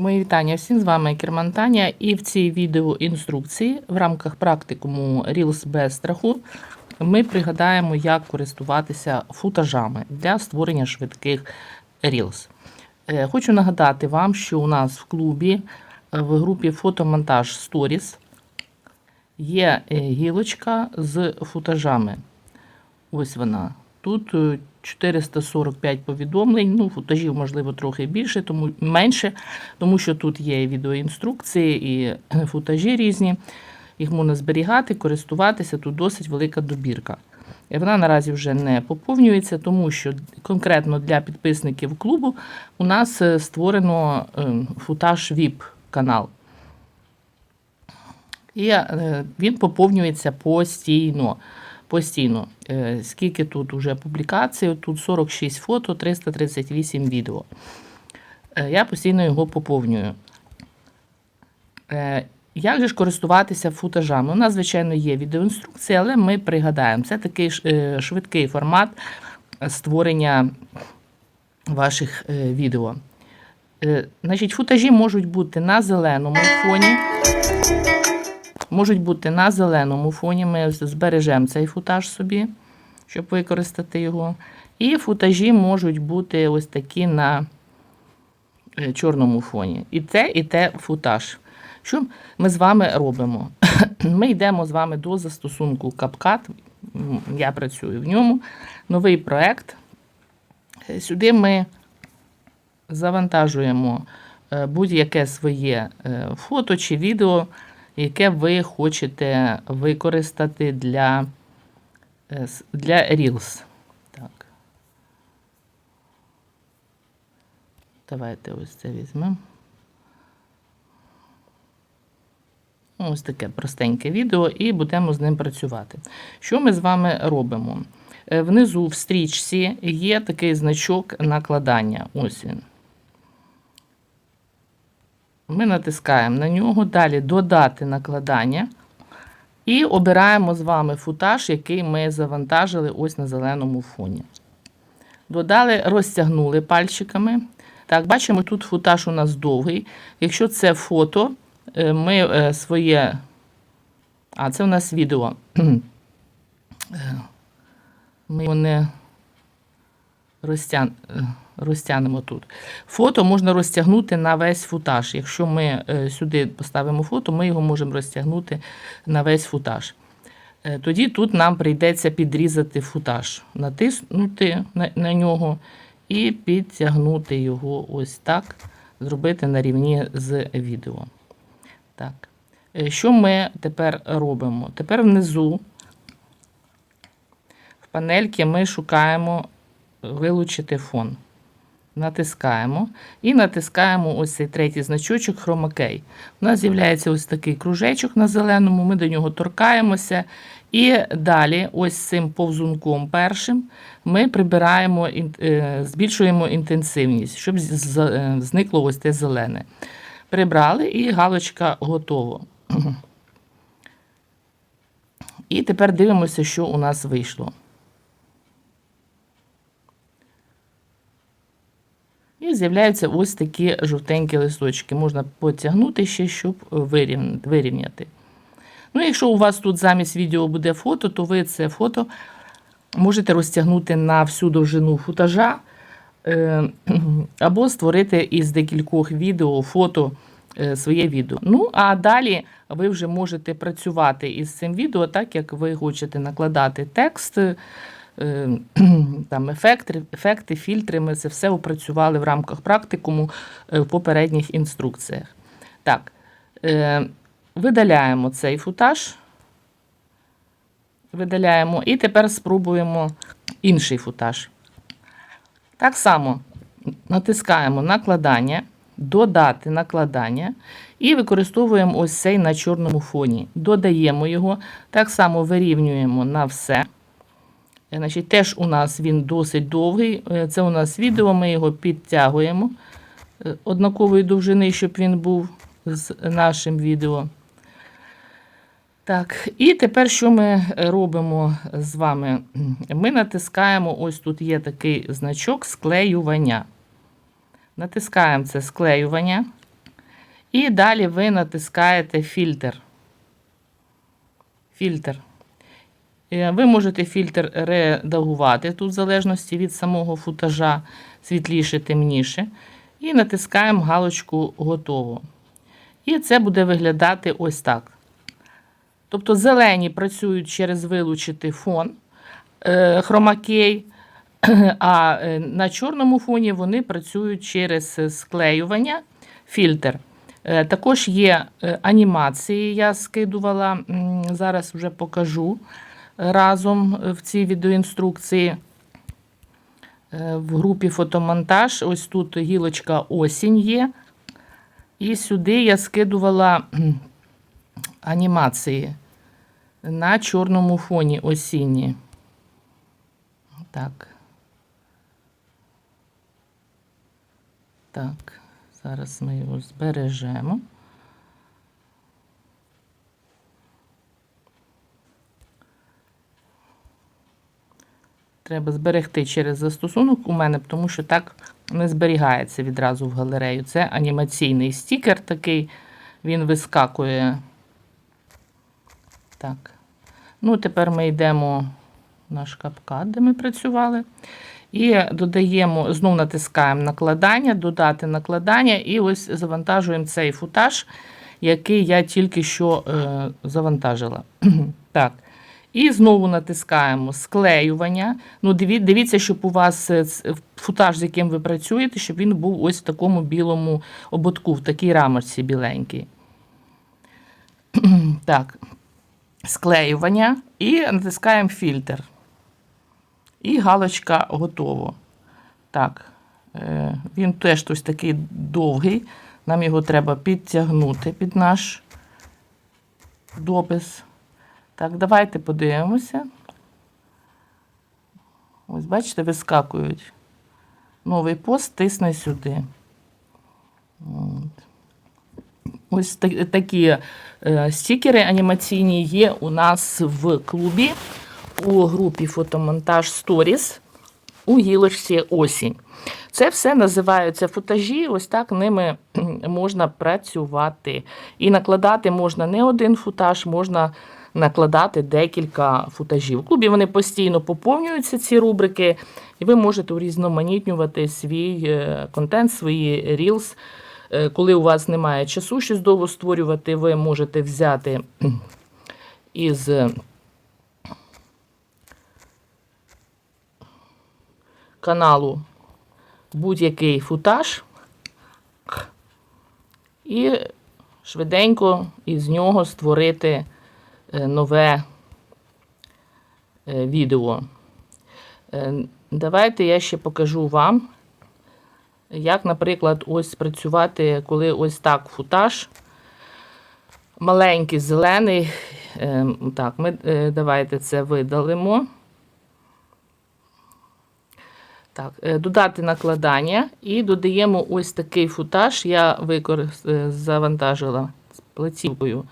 Мої вітання всім з вами Керман Таня. І в цій відеоінструкції в рамках практикуму Reels без страху ми пригадаємо, як користуватися футажами для створення швидких Reels. Е, Хочу нагадати вам, що у нас в клубі е, в групі фотомонтаж Stories є е, гілочка з футажами. Ось вона. Тут 445 повідомлень. Ну, футажів, можливо, трохи більше, тому менше, тому що тут є відеоінструкції і е, футажі різні. Їх можна зберігати, користуватися. Тут досить велика добірка. Вона наразі вже не поповнюється, тому що конкретно для підписників клубу у нас е, створено е, футаж VIP канал. І він поповнюється постійно. Постійно. Е, Скільки тут уже публікацій? Тут 46 фото, 338 відео. Е, Я постійно його поповнюю. Е, Як же ж користуватися футажами? У нас, звичайно, є відеоінструкція, але ми пригадаємо, це такий швидкий формат створення ваших відео. Значить, футажі можуть бути на зеленому фоні. Можуть бути на зеленому фоні. Ми збережемо цей футаж собі, щоб використати його. І футажі можуть бути ось такі на е, чорному фоні. І те, і те футаж. Що ми з вами робимо? Ми йдемо з вами до застосунку CapCut. Я працюю в ньому. Новий проект. Е, Сюди ми завантажуємо е, будь-яке своє фото чи відео, яке ви хочете використати для, е, для Reels. Так. Давайте ось це візьмемо. Ось таке простеньке відео, і будемо з ним працювати. Що ми з вами робимо? Е, Внизу в стрічці є такий значок накладання. Ось він. Ми натискаємо на нього, далі додати накладання. І обираємо з вами футаж, який ми завантажили ось на зеленому фоні. Додали, розтягнули пальчиками. Так, бачимо, тут футаж у нас довгий. Якщо це фото, е, ми е, своє. А, це у нас відео. Е, Ми його не розтян... розтягнемо тут. Фото можна розтягнути на весь футаж. Якщо ми е, сюди поставимо фото, ми його можемо розтягнути на весь футаж. Е, Тоді тут нам прийдеться підрізати футаж, натиснути на, на нього і підтягнути його ось так, зробити на рівні з відео. Так. Е, Що ми тепер робимо? Тепер внизу в панельці ми шукаємо вилучити фон. Натискаємо і натискаємо ось цей третій значочок Key. У нас з'являється ось такий кружечок на зеленому, ми до нього торкаємося. І далі, ось цим повзунком першим, ми прибираємо, е, збільшуємо інтенсивність, щоб е, зникло ось те зелене. Прибрали і галочка готово. І тепер дивимося, що у нас вийшло. І з'являються ось такі жовтенькі листочки. Можна потягнути ще, щоб вирівняти. Ну, якщо у вас тут замість відео буде фото, то ви це фото можете розтягнути на всю довжину футажа е, або створити із декількох відео, фото е, своє відео. Ну, а далі ви вже можете працювати із цим відео, так як ви хочете накладати текст, там ефекти, ефекти, фільтри. Ми це все опрацювали в рамках практикуму е, в попередніх інструкціях. Так, е, видаляємо цей футаж. Видаляємо і тепер спробуємо інший футаж. Так само натискаємо накладання, додати накладання і використовуємо ось цей на чорному фоні. Додаємо його, так само вирівнюємо на все. Значить, теж у нас він досить довгий. Е, Це у нас відео, ми його підтягуємо е, однакової довжини, щоб він був з нашим відео. Так, і тепер що ми робимо з вами? Ми натискаємо, ось тут є такий значок склеювання. Натискаємо це склеювання. І далі ви натискаєте фільтр. Фільтр. Е, Ви можете фільтр редагувати тут, в залежності від самого футажа, світліше, темніше. І натискаємо галочку Готово. І це буде виглядати ось так. Тобто зелені працюють через вилучити фон е, хромакей, а е, на чорному фоні вони працюють через склеювання, фільтр. Також є анімації, я скидувала, зараз вже покажу разом е, в цій відеоінструкції. Е, В групі фотомонтаж. Ось тут гілочка осінь є. І сюди я скидувала анімації на чорному фоні осінні. Так. Так, зараз ми його збережемо. Треба зберегти через застосунок у мене, тому що так не зберігається відразу в галерею. Це анімаційний стікер такий, він вискакує. Так. Ну, тепер ми йдемо в наш капкат, де ми працювали. І додаємо, знов натискаємо накладання, додати накладання, і ось завантажуємо цей футаж, який я тільки що е, завантажила. так. І знову натискаємо склеювання. Ну, дивіться, щоб у вас е, футаж, з яким ви працюєте, щоб він був ось в такому білому ободку, в такій рамочці біленькій. так. Склеювання і натискаємо фільтр. І галочка готово. Так, е, він теж ось такий довгий. Нам його треба підтягнути під наш допис. Так, давайте подивимося. Ось, бачите, вискакують. Новий пост тисне сюди. От. Ось та- такі е, стікери анімаційні є у нас в клубі у групі фотомонтаж Stories у гілочці осінь. Це все називаються футажі, ось так ними можна працювати. І накладати можна не один футаж, можна накладати декілька футажів. У клубі вони постійно поповнюються, ці рубрики, і ви можете урізноманітнювати свій е, контент, свої рілс. Е, Коли у вас немає часу щось довго створювати, ви можете взяти із е, каналу будь-який футаж і швиденько із нього створити нове е, відео. Е, Давайте я ще покажу вам, як, наприклад, ось працювати, коли ось так футаж. Маленький, зелений. Е, Так, ми е, давайте це видалимо. Так, е, додати накладання і додаємо ось такий футаж. Я використ... е, завантажила з платівкою.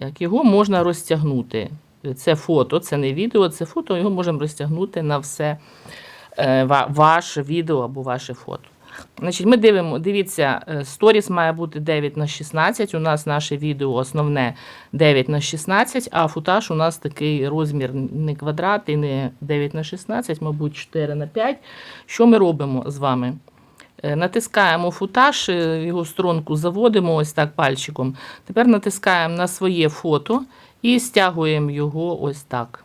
Як його можна розтягнути. Це фото, це не відео, це фото, його можемо розтягнути на все е, ваше відео або ваше фото. Значить, ми дивимо, дивіться, е, сторіс має бути 9 на 16. У нас наше відео основне 9 на 16, а футаж у нас такий розмір не квадрат і не 9 на 16, мабуть, 4 на 5. Що ми робимо з вами? Е, Натискаємо футаж, е, його сторонку заводимо ось так пальчиком. Тепер натискаємо на своє фото і стягуємо його ось так.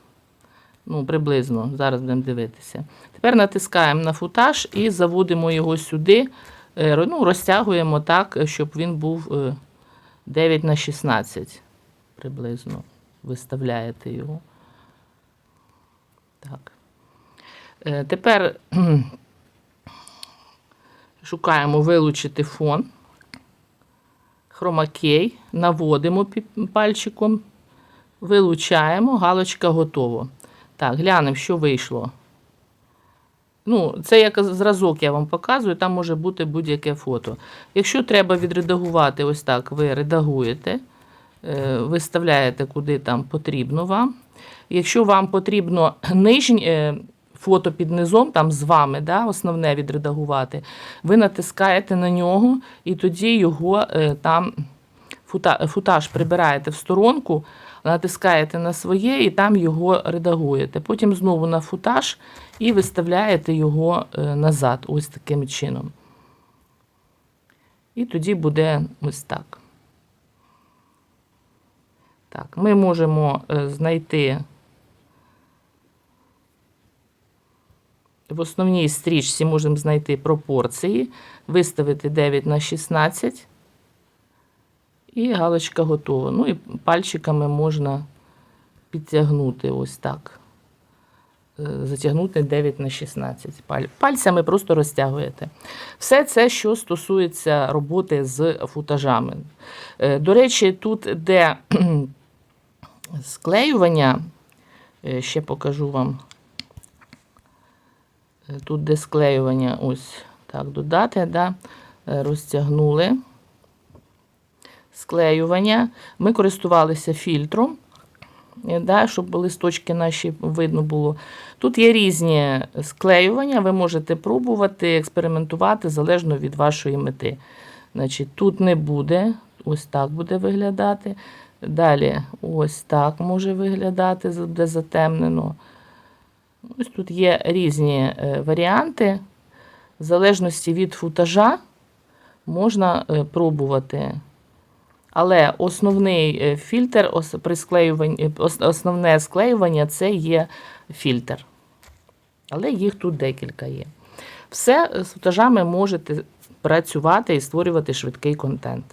Ну, приблизно, зараз будемо дивитися. Тепер натискаємо на футаж і заводимо його сюди, е, ну, розтягуємо так, щоб він був е, 9 на 16 приблизно. Виставляєте його. Так. Тепер шукаємо вилучити фон. Хромакей, наводимо пальчиком, вилучаємо, галочка готово. Так, глянемо, що вийшло. Ну, це як зразок я вам показую, там може бути будь-яке фото. Якщо треба відредагувати ось так, ви редагуєте, е, виставляєте, куди там потрібно вам. Якщо вам потрібно нижнє, е, фото під низом, там з вами, да, основне відредагувати, ви натискаєте на нього і тоді його е, там фута, футаж прибираєте в сторонку, натискаєте на своє і там його редагуєте. Потім знову на футаж і виставляєте його е, назад, ось таким чином. І тоді буде ось так. Так, ми можемо е, знайти в основній стрічці можемо знайти пропорції, виставити 9 на 16 і галочка готова. Ну і пальчиками можна підтягнути ось так. Е, Затягнути 9 на 16. Пальцями просто розтягуєте. Все це, що стосується роботи з футажами. Е, До речі, тут, де склеювання, е, ще покажу вам. Тут, де склеювання, ось так додати, да, е, розтягнули склеювання. Ми користувалися фільтром, е, да, щоб листочки наші видно було. Тут є різні склеювання, ви можете пробувати, експериментувати залежно від вашої мети. Значить, тут не буде, ось так буде виглядати. Далі ось так може виглядати, де затемнено. Ось тут є різні е, варіанти. В залежності від футажа можна е, пробувати. Але основний е, фільтр при склеюванні, основне склеювання це є фільтр. Але їх тут декілька є. Все з футажами можете працювати і створювати швидкий контент.